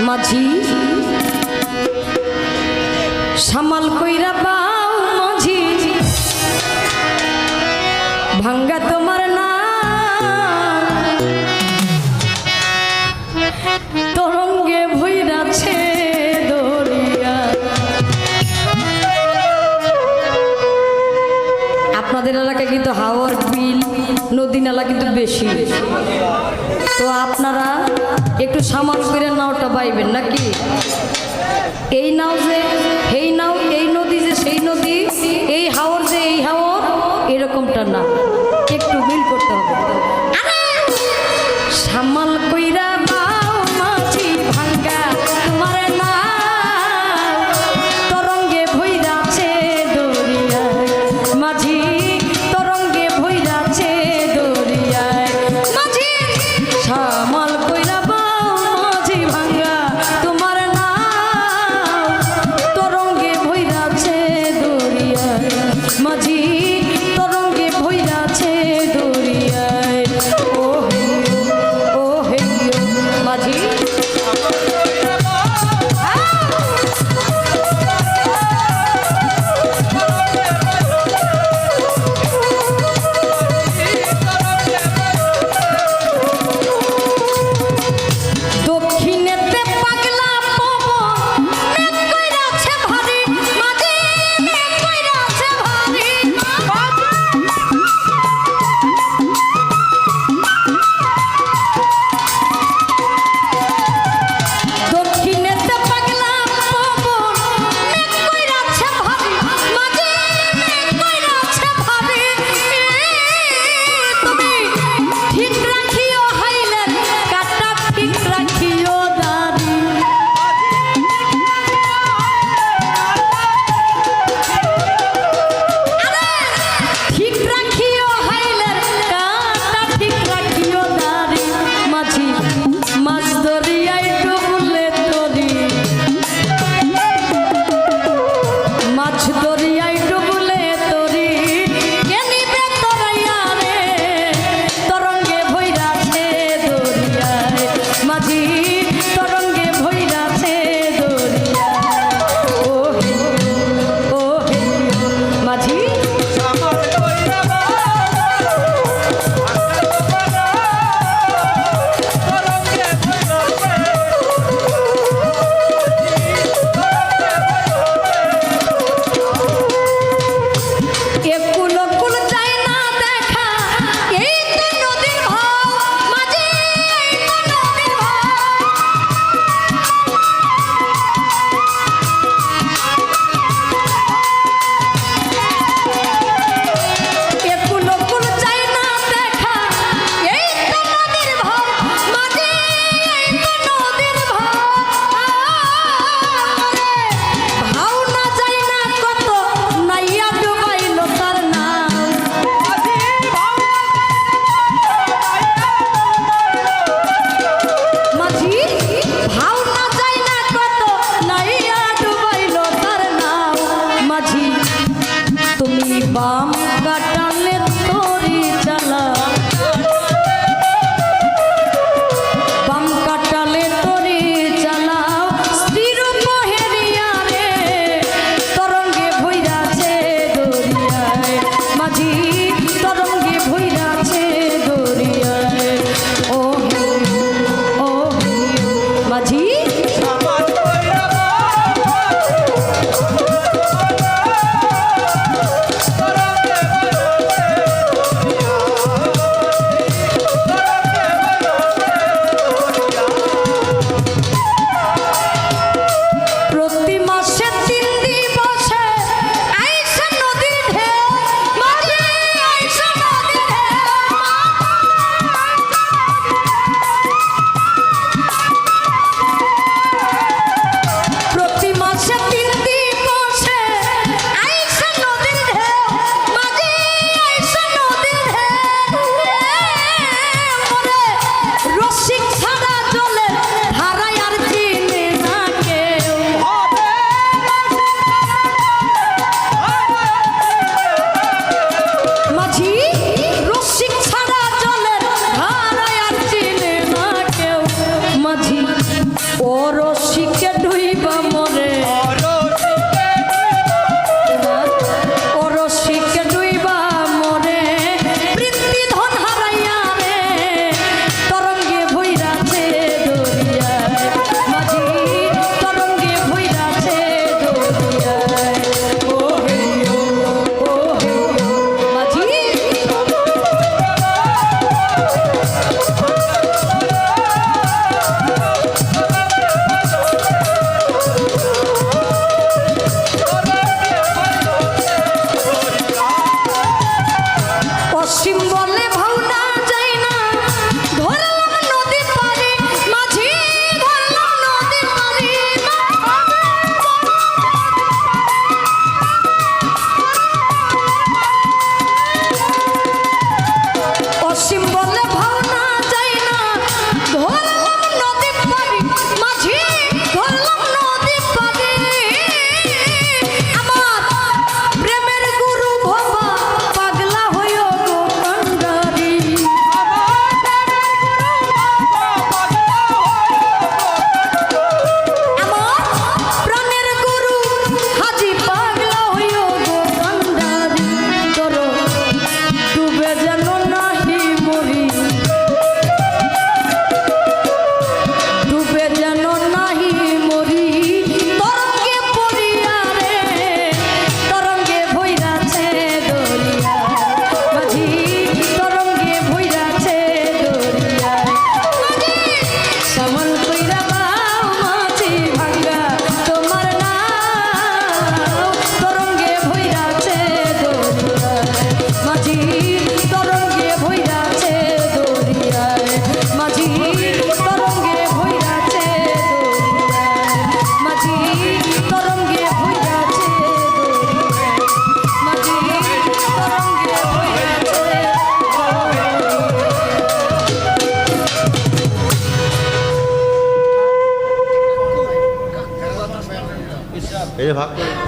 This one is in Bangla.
মাঝি, সামাল কইরা পাও মাঝি। ভাঙ্গা তোমার না। তরঙ্গে ভৈরাছে দরিয়া। আপনাদের এলাকায় কিন্তু হাওয়ার বিল, নদী নালা কিন্তু বেশি। তো আপনারা একটু সামাল করে নাওটা পাইবেন নাকি? এই নাও যে এই যে ভাগ করে